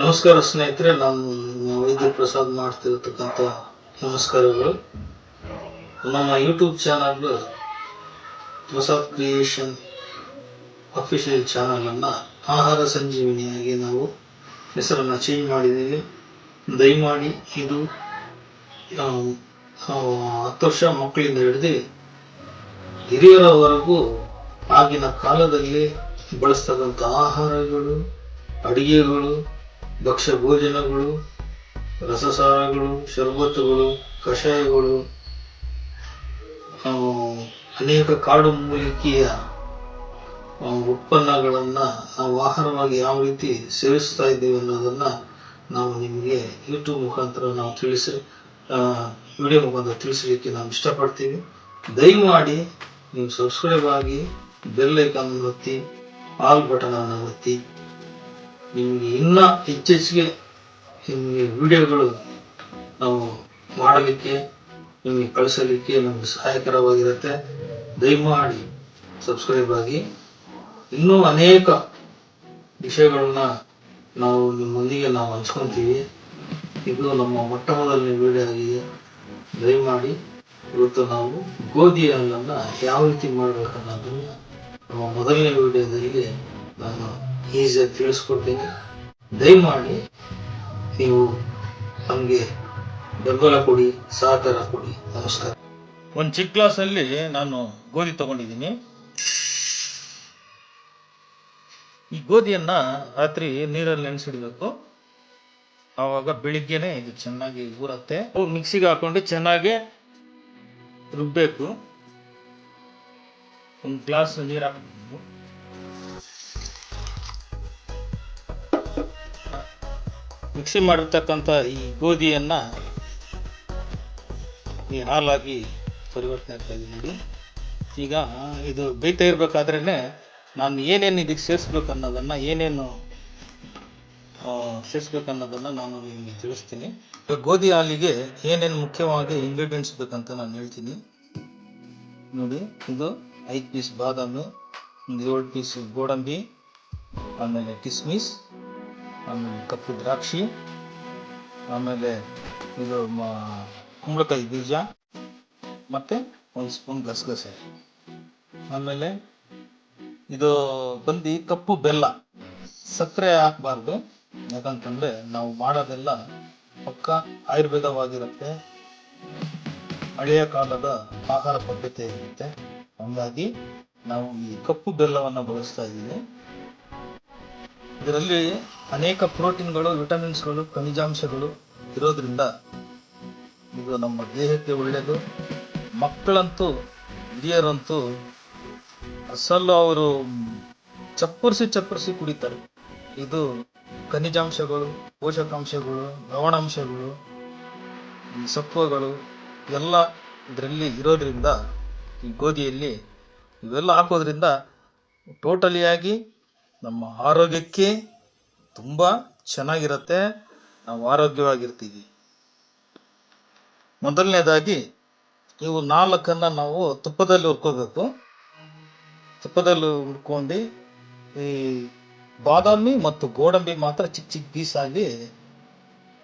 ನಮಸ್ಕಾರ ಸ್ನೇಹಿತರೆ, ನಾನು ವೈದ್ಯ ಪ್ರಸಾದ್ ಮಾಡ್ತಿರ್ತಕ್ಕಂಥ ನಮಸ್ಕಾರಗಳು. ನಮ್ಮ YouTube channel Prasad creation official ಚಾನಲನ್ನು ಆಹಾರ ಸಂಜೀವಿನಿಯಾಗಿ ನಾವು ಹೆಸರನ್ನು ಚೇಂಜ್ ಮಾಡಿದ್ದೀವಿ. ದಯಮಾಡಿ ಇದು ಹತ್ತು ವರ್ಷ ಮಕ್ಕಳಿಂದ ಹಿಡಿದು ಹಿರಿಯರವರೆಗೂ ಆಗಿನ ಕಾಲದಲ್ಲಿ ಬಳಸ್ತಕ್ಕಂಥ ಆಹಾರಗಳು, ಅಡಿಗೆಗಳು ಭಕ್ಷ್ಯ ಭೋಜನಗಳು ರಸಸಾರಗಳು, ಶರ್ಬತ್ತುಗಳು, ಕಷಾಯಗಳು ಅನೇಕ ಕಾಡು ಮೂಲಿಕೆಯ ಉತ್ಪನ್ನಗಳನ್ನು ನಾವು ಆಹಾರವಾಗಿ ಯಾವ ರೀತಿ ಸೇವಿಸ್ತಾ ಇದ್ದೀವಿ ಅನ್ನೋದನ್ನು ನಾವು ನಿಮಗೆ ಯೂಟ್ಯೂಬ್ ಮುಖಾಂತರ ನಾವು ತಿಳಿಸಿ ವಿಡಿಯೋ ಮುಖಾಂತರ ತಿಳಿಸಲಿಕ್ಕೆ ನಾವು ಇಷ್ಟಪಡ್ತೀವಿ. ದಯಮಾಡಿ ನೀವು ಸಬ್ಸ್ಕ್ರೈಬ್ ಆಗಿ ಬೆಲ್ ಐಕಾನ್ ಒತ್ತಿ ಆಲ್ ಬಟನ್ ಅನ್ನು ಒತ್ತಿ. ನಿಮಗೆ ಇನ್ನ ಹೆಚ್ಚೆಚ್ಚಿಗೆ ನಿಮಗೆ ವಿಡಿಯೋಗಳು ನಾವು ಮಾಡಲಿಕ್ಕೆ, ನಿಮಗೆ ಕಳಿಸಲಿಕ್ಕೆ ನಮಗೆ ಸಹಾಯಕರವಾಗಿರುತ್ತೆ. ದಯಮಾಡಿ ಸಬ್ಸ್ಕ್ರೈಬ್ ಆಗಿ. ಇನ್ನೂ ಅನೇಕ ವಿಷಯಗಳನ್ನ ನಾವು ನಿಮ್ಮೊಂದಿಗೆ ನಾವು ಹಂಚ್ಕೊತೀವಿ. ಇದು ನಮ್ಮ ಮೊಟ್ಟ ಮೊದಲನೇ ವಿಡಿಯೋ ಆಗಿದೆ. ದಯಮಾಡಿ ಇವತ್ತು ನಾವು ಗೋಧಿ ಹಾಲನ್ನು ಯಾವ ರೀತಿ ಮಾಡಬೇಕನ್ನೋದನ್ನು ನಮ್ಮ ಮೊದಲನೇ ವಿಡಿಯೋದಲ್ಲಿ ನಾನು ಈಸಿಯಾಗಿ ತಿಳಿಸ್ಕೊಡ್ತೀನಿ ದಯಮಾಡಿ ನೀವು ನಮಗೆ ಬೆಂಬಲ ಕೊಡಿ, ಸಹಕಾರ ಕೊಡಿ. ನಮಸ್ಕಾರ. ಒಂದು ಚಿಕ್ಕ ಕ್ಲಾಸಲ್ಲಿ ನಾನು ಗೋಧಿ ತಗೊಂಡಿದ್ದೀನಿ. ಈ ಗೋಧಿಯನ್ನು ರಾತ್ರಿ ನೀರಲ್ಲಿ ನೆನೆಸಿಡಬೇಕು. ಆವಾಗ ಬೆಳಿಗ್ಗೆನೆ ಇದು ಚೆನ್ನಾಗಿ ಊರತ್ತೆ. ಮಿಕ್ಸಿಗೆ ಹಾಕೊಂಡು ಚೆನ್ನಾಗಿ ರುಬ್ಬಬೇಕು ಒಂದು ಗ್ಲಾಸ್ ನೀರು ಹಾಕಬೇಕು. ಮಿಕ್ಸಿ ಮಾಡಿರ್ತಕ್ಕಂಥ ಈ ಗೋಧಿಯನ್ನು ಈ ಹಾಲಾಗಿ ಪರಿವರ್ತನೆ ಆಗ್ತಾ ಇದೆ ನೋಡಿ. ಈಗ ಇದು ಬೇಯ್ತಾ ಇರಬೇಕಾದ್ರೇ ನಾನು ಏನೇನು ಇದಕ್ಕೆ ಸೇರಿಸ್ಬೇಕು ಅನ್ನೋದನ್ನು, ಏನೇನು ಸೇರಿಸ್ಬೇಕು ಅನ್ನೋದನ್ನು ನಾನು ನಿಮಗೆ ತಿಳಿಸ್ತೀನಿ. ಗೋಧಿ ಹಾಲಿಗೆ ಏನೇನು ಮುಖ್ಯವಾಗಿ ಇಂಗ್ರೀಡಿಯೆಂಟ್ಸ್ ಬೇಕಂತ ನಾನು ಹೇಳ್ತೀನಿ. ನೋಡಿ, ಇದು ಐದು ಪೀಸ್ ಬಾದಾಮಿ, ಒಂದು ಏಳು ಪೀಸ್ ಗೋಡಂಬಿ, ಆಮೇಲೆ ಕಿಸ್ಮಿಸ್ ಆಮೇಲೆ ಕಪ್ಪು ದ್ರಾಕ್ಷಿ, ಆಮೇಲೆ ಇದು ಮಾ, ಕುಂಬಳಕಾಯಿ ಬೀಜ, ಮತ್ತು ಒಂದು ಸ್ಪೂನ್ ಗಸಗಸೆ. ಆಮೇಲೆ ಇದು ಬಂದು ಕಪ್ಪು ಬೆಲ್ಲ. ಸಕ್ಕರೆ ಹಾಕಬಾರ್ದು, ಯಾಕಂತಂದ್ರೆ ನಾವು ಮಾಡೋದೆಲ್ಲ ಪಕ್ಕ ಆಯುರ್ವೇದವಾಗಿರುತ್ತೆ. ಹಳೆಯ ಕಾಲದ ಆಹಾರ ಪದ್ಧತಿ ಇರುತ್ತೆ. ಹಂಗಾಗಿ ನಾವು ಈ ಕಪ್ಪು ಬೆಲ್ಲವನ್ನು ಬಳಸ್ತಾ ಇದ್ದೀವಿ. ಇದರಲ್ಲಿ ಅನೇಕ ಪ್ರೋಟೀನ್ಗಳು, ವಿಟಮಿನ್ಸ್ಗಳು, ಖನಿಜಾಂಶಗಳು ಇರೋದ್ರಿಂದ ಇದು ನಮ್ಮ ದೇಹಕ್ಕೆ ಒಳ್ಳೆಯದು ಮಕ್ಕಳಂತೂ, ಹಿರಿಯರಂತೂ ಅಸಲು ಅವರು ಚಪ್ಪರಿಸಿ ಚಪ್ಪರಿಸಿ ಕುಡಿತಾರೆ. ಇದು ಖನಿಜಾಂಶಗಳು, ಪೋಷಕಾಂಶಗಳು ಲವಣಾಂಶಗಳು ಸತ್ವಗಳು ಎಲ್ಲ ಇದರಲ್ಲಿ ಇರೋದ್ರಿಂದ ಈ ಗೋಧಿಯಲ್ಲಿ ಇವೆಲ್ಲ ಹಾಕೋದ್ರಿಂದ ಟೋಟಲಿಯಾಗಿ ನಮ್ಮ ಆರೋಗ್ಯಕ್ಕೆ ತುಂಬ ಚೆನ್ನಾಗಿರುತ್ತೆ. ನಾವು ಆರೋಗ್ಯವಾಗಿರ್ತೀವಿ. ಮೊದಲನೇದಾಗಿ ಇವು ನಾಲ್ಕನ್ನ ನಾವು ತುಪ್ಪದಲ್ಲಿ ಹುರ್ಕೋಬೇಕು. ತುಪ್ಪದಲ್ಲಿ ಹುರ್ಕೊಂಡು ಈ ಬಾದಾಮಿ ಮತ್ತು ಗೋಡಂಬಿ ಮಾತ್ರ ಚಿಕ್ಕ ಚಿಕ್ಕ ಪೀಸ್ ಆಗಿ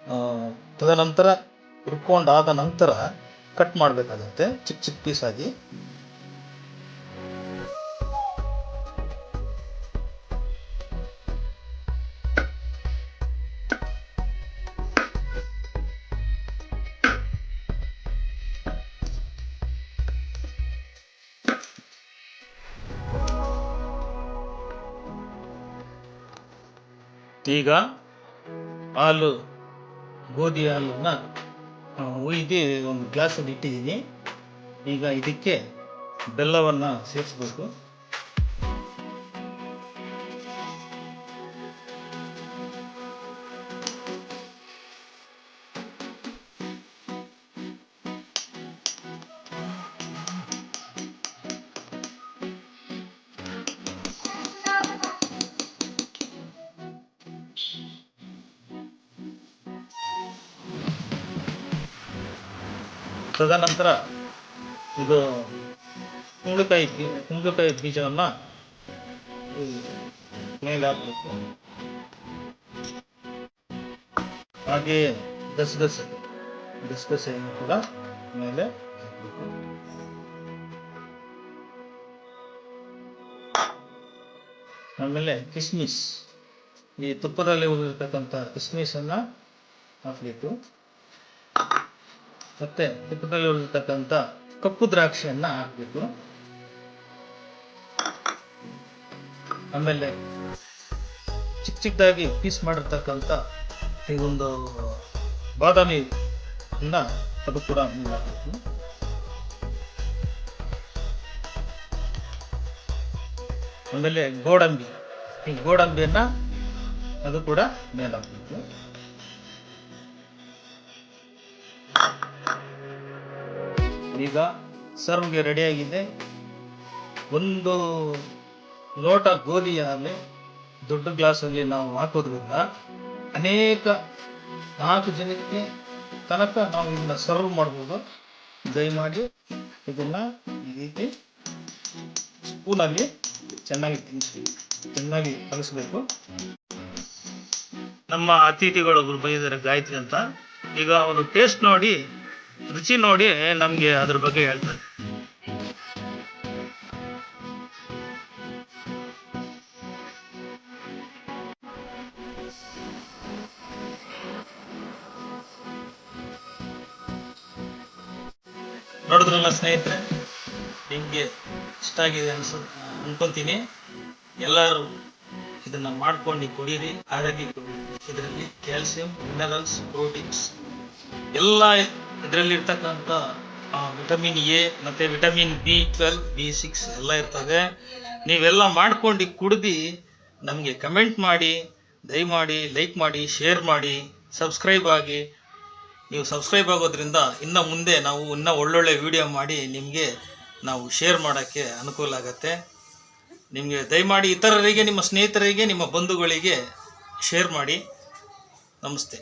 ಆ, ತದನಂತರ ಹುರ್ಕೊಂಡಾದ ನಂತರ ಕಟ್ ಮಾಡಬೇಕಾಗತ್ತೆ ಚಿಕ್ಕ ಚಿಕ್ಕ ಪೀಸ್ ಈಗ ಹಾಲು ಗೋಧಿ ಹಾಲನ್ನು ಹುಯ್ದು ಒಂದು ಗ್ಲಾಸಲ್ಲಿ ಇಟ್ಟಿದ್ದೀನಿ. ಈಗ ಇದಕ್ಕೆ ಬೆಲ್ಲವನ್ನು ಸೇರಿಸ್ಬೇಕು. ತದನಂತರ ಇದು ಕುಂಬಳಕಾಯಿ ಕುಂಬಳಕಾಯಿ ಬೀಜವನ್ನು ಮೇಲೆ ಹಾಕಬೇಕು ಹಾಗೆಯೇ ಗಸಗಸೆ ಗಸಗಸೆಯನ್ನು ಕೂಡ ಮೇಲೆ. ಆಮೇಲೆ ಕಿಸ್ಮಿಸ್, ಈ ತುಪ್ಪದಲ್ಲಿ ಉಳಿದಿರ್ತಕ್ಕಂಥ ಕಿಸ್ಮಿಸ್ ಹಾಕಬೇಕು ಹಾಕ್ಬೇಕು ಮತ್ತೆ ತುಪ್ಪದಲ್ಲಿ ಉಳಿದಿರ್ತಕ್ಕಂಥ ಕಪ್ಪು ದ್ರಾಕ್ಷಿಯನ್ನ ಹಾಕ್ಬೇಕು. ಆಮೇಲೆ ಚಿಕ್ಕ ಚಿಕ್ಕದಾಗಿ ಪೀಸ್ ಮಾಡಿರ್ತಕ್ಕಂಥ ಈ ಒಂದು ಬಾದಾಮಿ ಅದು ಕೂಡ ಹಾಕಬೇಕು. ಆಮೇಲೆ ಗೋಡಂಬಿ. ಈ ಗೋಡಂಬಿಯನ್ನ ಅದು ಕೂಡ ಮೇಲೆ ಈಗ ಸರ್ವ್ಗೆ ರೆಡಿಯಾಗಿದೆ ಒಂದು ಲೋಟ ಗೋಧಿಯಲ್ಲಿ ದೊಡ್ಡ ಗ್ಲಾಸಲ್ಲಿ ನಾವು ಹಾಕೋದ್ರಿಂದ ಅನೇಕ ನಾಲ್ಕು ಜನಕ್ಕೆ ತನಕ ನಾವು ಇದನ್ನ ಸರ್ವ್ ಮಾಡ್ಬೋದು. ದಯಮಾಡಿ ಇದನ್ನ ಈ ರೀತಿ ಸ್ಪೂನಲ್ಲಿ ಚೆನ್ನಾಗಿ ತಿನ್ನಿಸಿ. ಚೆನ್ನಾಗಿ ಕಲಿಸ್ಬೇಕು. ನಮ್ಮ ಅತಿಥಿಗಳೊಬ್ರು ಬೈದರೆ ಗಾಯತ್ರಿ ಅಂತ. ಈಗ ಅವರು ಟೇಸ್ಟ್ ನೋಡಿ ರುಚಿ ನೋಡಿ ನಮ್ಗೆ ಅದ್ರ ಬಗ್ಗೆ ಹೇಳ್ತಾರೆ. ನೋಡಿದ್ರಲ್ಲ ಸ್ನೇಹಿತರೆ, ನಿಮ್ಗೆ ಇಷ್ಟ ಆಗಿದೆ ಅನ್ಸ, ಅನ್ಕೊಂತೀನಿ. ಎಲ್ಲರೂ ಇದನ್ನ ಮಾಡ್ಕೊಂಡು ಕುಡೀರಿ. ಆರೋಗ್ಯ ಇದರಲ್ಲಿ ಕ್ಯಾಲ್ಸಿಯಂ, ಮಿನರಲ್ಸ್, ಪ್ರೋಟೀನ್ಸ್, ಎಲ್ಲ ಇದರಲ್ಲಿ ಇರ್ತಕ್ಕಂಥ ವಿಟಮಿನ್ ಎ ಮತ್ತೆ vitamin B twelve, B six ಎಲ್ಲ ಇರ್ತವೆ ನೀವೆಲ್ಲ ಮಾಡ್ಕೊಂಡು ಕುಡ್ದು ನಮಗೆ ಕಮೆಂಟ್ ಮಾಡಿ, ದಯಮಾಡಿ, ಲೈಕ್ ಮಾಡಿ, ಶೇರ್ ಮಾಡಿ, ಸಬ್ಸ್ಕ್ರೈಬ್ ಆಗಿ. ನೀವು ಸಬ್ಸ್ಕ್ರೈಬ್ ಆಗೋದ್ರಿಂದ ಇನ್ನು ಮುಂದೆ ನಾವು ಇನ್ನೂ ಒಳ್ಳೊಳ್ಳೆ ವಿಡಿಯೋ ಮಾಡಿ ನಿಮಗೆ ನಾವು ಶೇರ್ ಮಾಡೋಕ್ಕೆ ಅನುಕೂಲ ಆಗುತ್ತೆ. ನಿಮಗೆ ದಯಮಾಡಿ ಇತರರಿಗೆ, ನಿಮ್ಮ ಸ್ನೇಹಿತರಿಗೆ, ನಿಮ್ಮ ಬಂಧುಗಳಿಗೆ ಶೇರ್ ಮಾಡಿ. ನಮಸ್ತೆ.